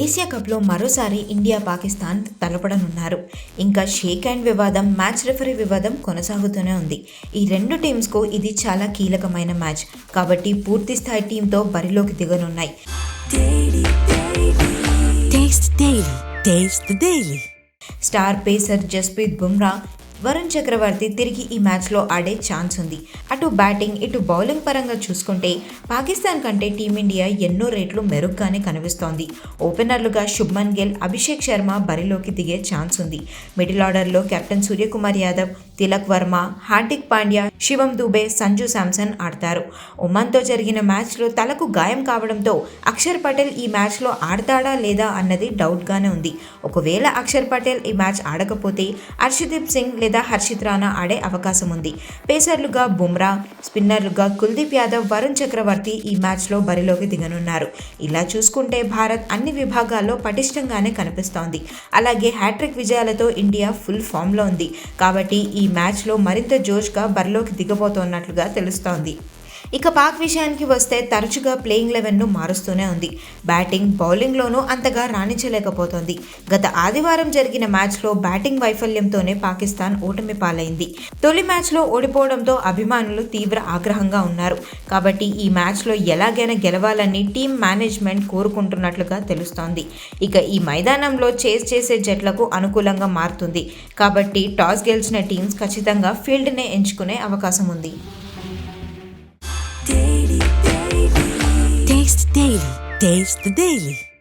Asia కప్లో మరోసారి India Pakistan తలపడనున్నారు. ఇంకా షేక్ హ్యాండ్ వివాదం మ్యాచ్ రెఫరీ వివాదం కొనసాగుతూనే ఉంది. ఈ రెండు టీమ్స్కు ఇది చాలా కీలకమైన మ్యాచ్. కాబట్టి పూర్తి స్థాయి టీంతో బరిలోకి దిగనున్నాయి. స్టార్ పేసర్ జస్ప్రీత్ బుమ్రా వరుణ్ చక్రవర్తి తిరిగి ఈ మ్యాచ్లో ఆడే ఛాన్స్ ఉంది. అటు బ్యాటింగ్ ఇటు బౌలింగ్ పరంగా చూసుకుంటే పాకిస్తాన్ కంటే టీమిండియా ఎన్నో రేట్లు మెరుగ్గానే కనిపిస్తోంది. ఓపెనర్లుగా శుభ్మన్ గిల్ అభిషేక్ శర్మ బరిలోకి దిగే ఛాన్స్ ఉంది. మిడిల్ ఆర్డర్లో కెప్టెన్ సూర్యకుమార్ యాదవ్ తిలక్ వర్మ హార్దిక్ పాండ్యా శివం దుబే సంజు శాంసన్ ఆడతారు. ఒమన్తో జరిగిన మ్యాచ్లో తలకు గాయం కావడంతో అక్షర్ పటేల్ ఈ మ్యాచ్లో ఆడతాడా లేదా అన్నది డౌట్గానే ఉంది. ఒకవేళ అక్షర్ పటేల్ ఈ మ్యాచ్ ఆడకపోతే అర్షదీప్ సింగ్ లేదా హర్షిత్ రాణా ఆడే అవకాశం ఉంది పేసర్లుగా బుమ్రా స్పిన్నర్లుగా కుల్దీప్ యాదవ్ వరుణ్ చక్రవర్తి ఈ మ్యాచ్లో బరిలోకి దిగనున్నారు. ఇలా చూసుకుంటే భారత్ అన్ని విభాగాల్లో పటిష్టంగానే కనిపిస్తోంది. అలాగే హ్యాట్రిక్ విజయాలతో ఇండియా ఫుల్ ఫామ్లో ఉంది. కాబట్టి ఈ మ్యాచ్లో మరింత జోష్గా బరిలోకి దిగబోతోన్నట్లుగా తెలుస్తోంది. ఇక పాక్ విషయానికి వస్తే తరచుగా ప్లేయింగ్ లెవెన్ను మారుస్తూనే ఉంది. బ్యాటింగ్ బౌలింగ్లోనూ అంతగా రాణించలేకపోతోంది. గత ఆదివారం జరిగిన మ్యాచ్లో బ్యాటింగ్ వైఫల్యంతోనే పాకిస్తాన్ ఓటమి పాలైంది. తొలి మ్యాచ్లో ఓడిపోవడంతో అభిమానులు తీవ్ర ఆగ్రహంగా ఉన్నారు. కాబట్టి ఈ మ్యాచ్లో ఎలాగైనా గెలవాలని టీం మేనేజ్మెంట్ కోరుకుంటున్నట్లుగా తెలుస్తోంది. ఇక ఈ మైదానంలో చేస్ చేసే జట్లకు అనుకూలంగా మారుతుంది. కాబట్టి టాస్ గెలిచిన టీమ్స్ ఖచ్చితంగా ఫీల్డ్నే ఎంచుకునే అవకాశం ఉంది. Daily. Taste the Daily.